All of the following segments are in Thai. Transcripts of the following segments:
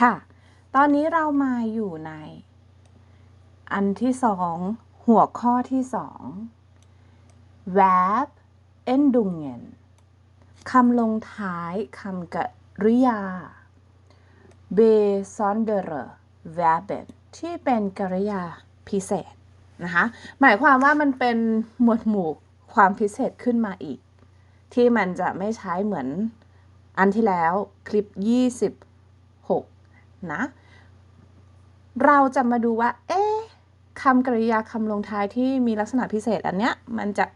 ค่ะ ตอนนี้เรามาอยู่ใน อันที่สองหัวข้อที่สอง verb endungen คำลงท้ายคำกริยา besondere Verben ที่เป็นกริยาพิเศษนะคะ หมายความว่ามันเป็นหมวดหมู่ความพิเศษขึ้นมาอีก ที่มันจะไม่ใช้เหมือนอันที่แล้วคลิป26 นะ เราจะมาดูว่า เอ๊ะคำกริยาคำลงท้ายที่มีลักษณะพิเศษอันเนี้ยมันจะ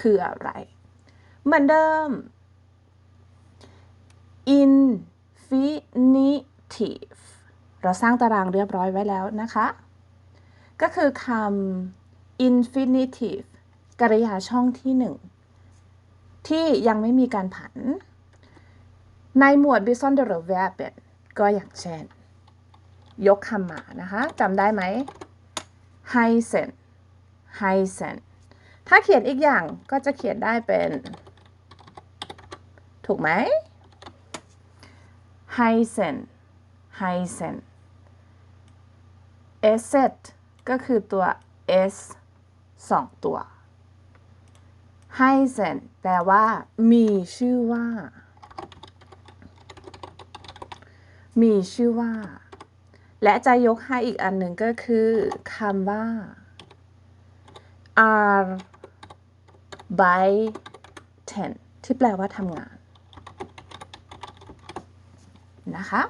คืออะไร เหมือนเดิม infinitive เราสร้างตารางเรียบร้อยไว้แล้วนะคะ ก็คือคำ infinitive กริยาช่องที่หนึ่งที่ยังไม่มีการผัน ในหมวด besondere Verben ก็อย่างเช่น ยกคำมานะคะจำได้ไหม heißen heißen ถ้าเขียนอีกอย่างก็จะเขียนได้เป็น ถูกไหม heißen heißen s set ก็คือตัว s สองตัว heißen แปลว่า มีชื่อว่า มีชื่อว่า และจะยกให้อีกอันหนึ่งก็คือคำว่า arbeiten ที่แปลว่าทำงาน นะคะ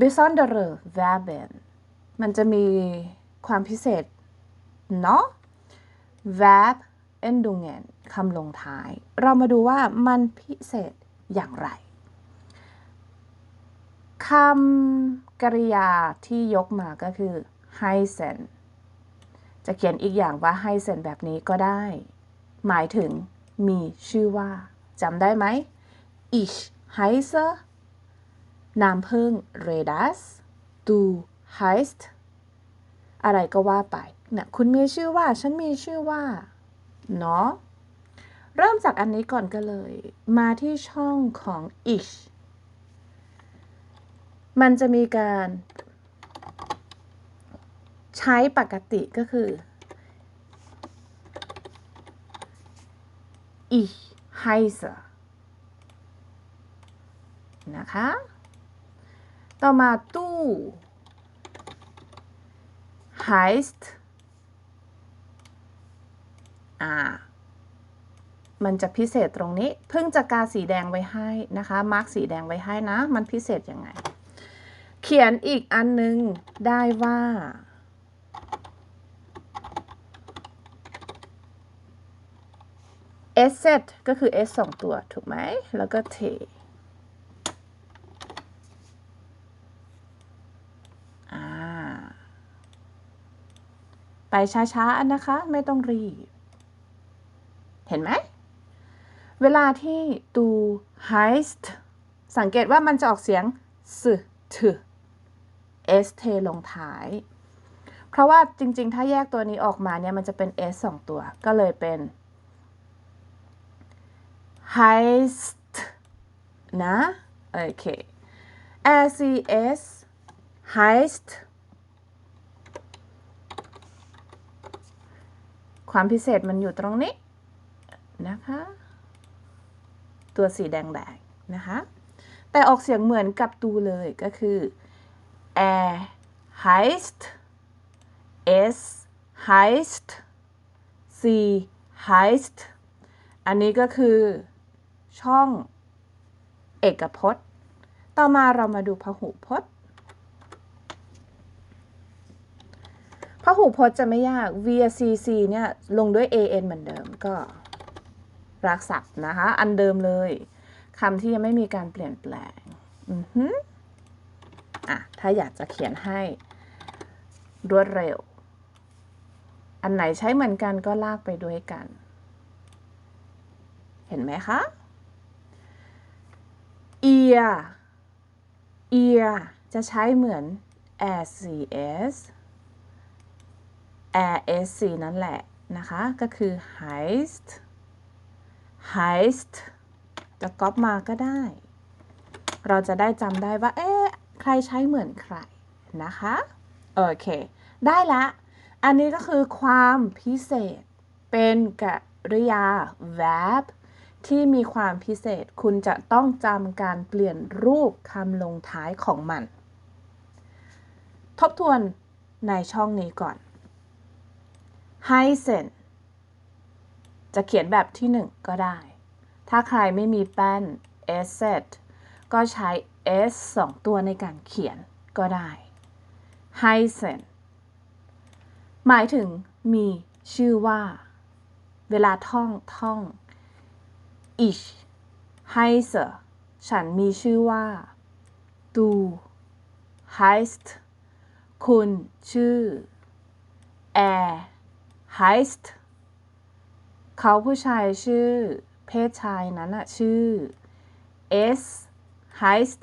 besondere Verben มันจะมีความพิเศษ เนาะ verb endungen คำลงท้าย เรามาดูว่ามันพิเศษอย่างไร คำกริยาที่ยกมาก็คือ heißen จะเขียนอีกอย่างว่า heißen แบบนี้ก็ได้ หมายถึงมีชื่อว่าจำได้ไหม ich heiße นามพึ่ง redas du heißt อะไรก็ว่าไปเนี่ยคุณมีชื่อว่า ฉันมีชื่อว่า เนาะ เริ่มจากอันนี้ก่อนก็เลย มาที่ช่องของ ich มันจะมีการใช้ปกติก็คือ ich heiße นะคะ ต่อมาตู้ heißt อ่ามันจะพิเศษตรงนี้ เพิ่งจะกาสีแดงไว้ให้นะคะ มาร์กสีแดงไว้ให้นะ มันพิเศษยังไง ขียนอีกอันนึงได้ว่า s set ก็คือ s สองตัว ถูกไหม แล้วก็ t ไปช้าๆนะคะ ไม่ต้องรีบ เห็นไหม เวลาที่ตู heißt สังเกตว่ามันจะออกเสียง s t s t ลงท้าย เพราะว่าจริงๆ ถ้าแยกตัวนี้ออกมาเนี่ยมันจะเป็น s สองตัว ก็เลยเป็น heißt นะ โอเค RCS heißt ความพิเศษมันอยู่ตรงนี้ นะคะ ตัวสีแดงๆ นะคะ แต่ออกเสียงเหมือนกับตูเลยก็คือ er heißt es heißt sie heißt อันนี้ก็คือ ช่อง เอกพจน์ ต่อมาเรามาดูพหูพจน์ พหูพจน์จะไม่ยาก VCC เนี่ย ลงด้วย AN เหมือนเดิมก็รักศัพท์นะคะ อันเดิมเลยคำที่ยังไม่มีการเปลี่ยนแปลง อือฮึอ่ะถ้าอยากจะเขียนให้รวดเร็ว อันไหนใช้เหมือนกันก็ลากไปด้วยกัน เห็นไหมคะ ear ear จะใช้เหมือน RCS RSC นั่นแหละนะคะ ก็คือ heißt heißt จะก๊อปมาก็ได้ เราจะได้จำได้ว่า เอ๊ะ ใครใช้เหมือนใครนะคะโอเค ได้ละ อันนี้ก็คือความพิเศษ เป็นกริยา verb ที่มีความพิเศษคุณจะต้องจำการเปลี่ยนรูปคำลงท้ายของมัน ทบทวนในช่องนี้ก่อน ให้เซนจะเขียนแบบที่หนึ่งก็ได้ ถ้าใครไม่มีแป้น s set ก็ใช้ s สองตัวในการเขียนก็ได้ให้เซนหมายถึงมีชื่อว่า เวลาท่องท่อง ich heiße ฉันมีชื่อว่า du heißt คุณชื่อ er heißt เขาผู้ชายชื่อ เพศชายนั้นอะชื่อ s heißt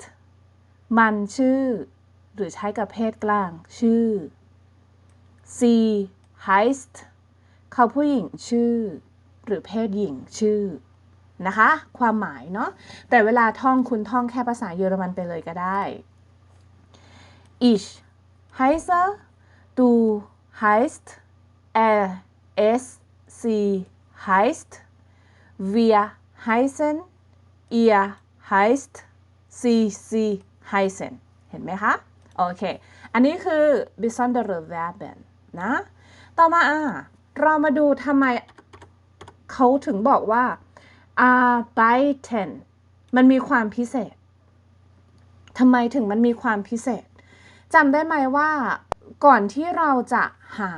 มันชื่อ หรือใช้กับเพศกลาง ชื่อ sie heißt เขาผู้หญิงชื่อ หรือเพศหญิงชื่อนะคะ ความหมายเนาะแต่เวลาท่องคุณท่องแค่ภาษาเยอรมันไปเลยก็ได้ ich heiße du heißt er es sie heißt wir heißen ihr heißt sie sie heißen เห็นไหมคะ โอเค อันนี้คือ besondere Verben นะ ต่อมาอะเรามาดูทำไมเขาถึงบอกว่า arbeiten มันมีความพิเศษทำไมถึงมันมีความพิเศษจำได้ไหมว่าก่อนที่เราจะหา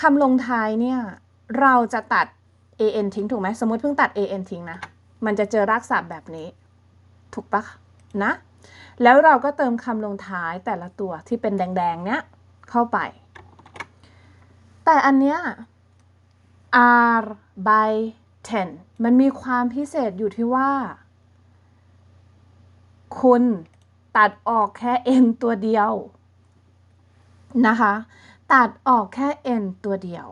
คำลงท้ายเนี่ย เราจะตัด an ทิ้งถูกไหม สมมติเพิ่งตัด an ทิ้งนะ มันจะเจอรากศัพท์แบบนี้ ถูกปะนะ แล้วเราก็เติมคำลงท้ายแต่ละตัวที่เป็นแดง ๆ เนี้ยเข้าไป แต่อันเนี้ย arbeiten มันมีความพิเศษอยู่ที่ว่า คุณตัดออกแค่ n ตัวเดียวนะคะ ตัดออกแค่ n ตัวเดียว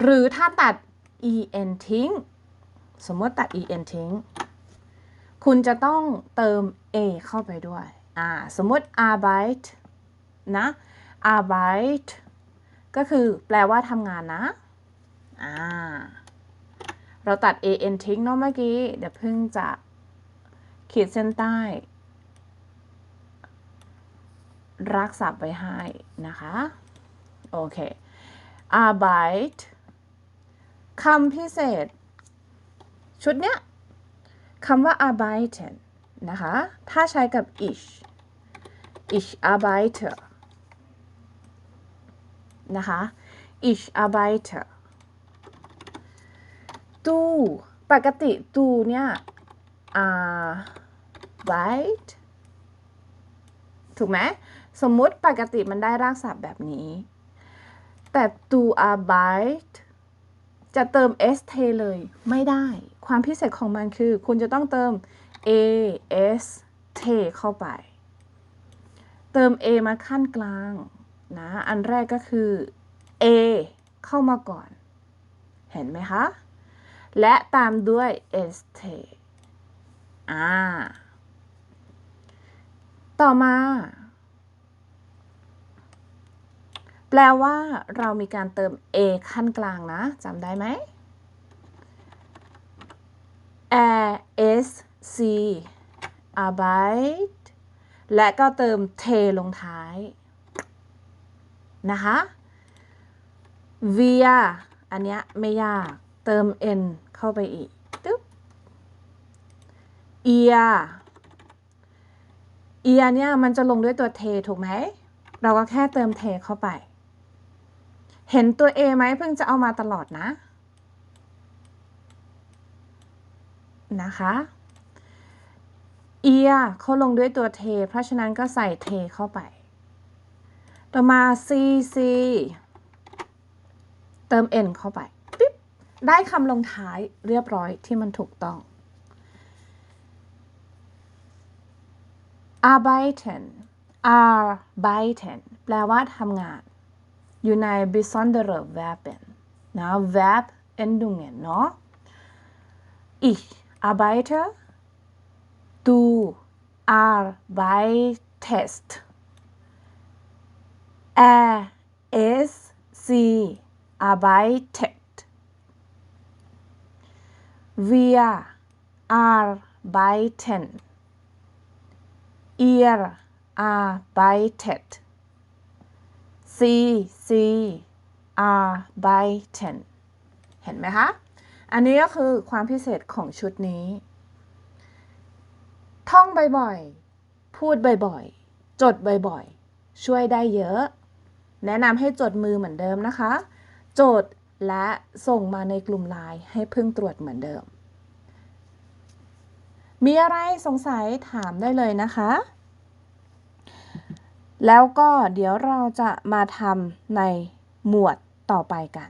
หรือถ้าตัด en ทิ้ง สมมติตัด en ทิ้ง คุณจะต้องเติม a เข้าไปด้วยอ่าสมมติ arbeit นะ arbeit ก็คือแปลว่าทำงานนะอ่าเราตัด an ทิ้งเนาะเมื่อกี้ เดี๋ยวเพิ่งจะขีดเส้นใต้ รักศัพท์ไว้ให้นะคะ โอเค arbeit คำพิเศษ ชุดเนี้ยคำว่า arbeiten นะคะ ถ้าใช้กับ ich ich arbeite นะคะ ich arbeite du ปกติ du เนี่ย arbeit ถูกไหม สมมุติปกติมันได้รากศัพท์แบบนี้ แต่ du arbeit จะเติม st เลยไม่ได้ ความพิเศษของมันคือ คุณจะต้องเติม a s t เข้าไป เติม a มาขั้นกลางนะ อันแรกก็คือ a เข้ามาก่อน เห็นไหมคะ และตามด้วย st อ่า ต่อมา แปลว่าเรามีการเติม a ขั้นกลางนะจำได้ไหม er s c arbeit และก็เติม t ลงท้าย นะคะ wir อันเนี้ยไม่ยากเติม n เข้าไปอีกตึ๊บ ihr ihr เนี่ยมันจะลงด้วยตัว t ถูกไหม เราก็แค่เติม t เข้าไป เห็นตัว a ไหมเพิ่งจะเอามาตลอดนะนะคะ ihr เขาลงด้วยตัว t เพราะฉะนั้นก็ใส่ t เข้าไป ต่อมา cc เติม n เข้าไปปิ๊บได้คำลงท้ายเรียบร้อยที่มันถูกต้อง arbeiten arbeiten แปลว่าทำงาน อยู่ใน besondere Verben นะ Verb endungen เนาะ ich Arbeiter Du arbeitest Er es sie arbeitet Wir arbeiten Ihr arbeitet Sie sie arbeiten เห็นไหมคะ อันนี้ก็คือความพิเศษของชุดนี้ ท่องบ่อยๆ พูดบ่อยๆ จดบ่อยๆ ช่วยได้เยอะ แนะนำให้จดมือเหมือนเดิมนะคะ จดและส่งมาในกลุ่มไลน์ให้เพิ่งตรวจเหมือนเดิม มีอะไรสงสัยถามได้เลยนะคะ แล้วก็เดี๋ยวเราจะมาทำในหมวดต่อไปกัน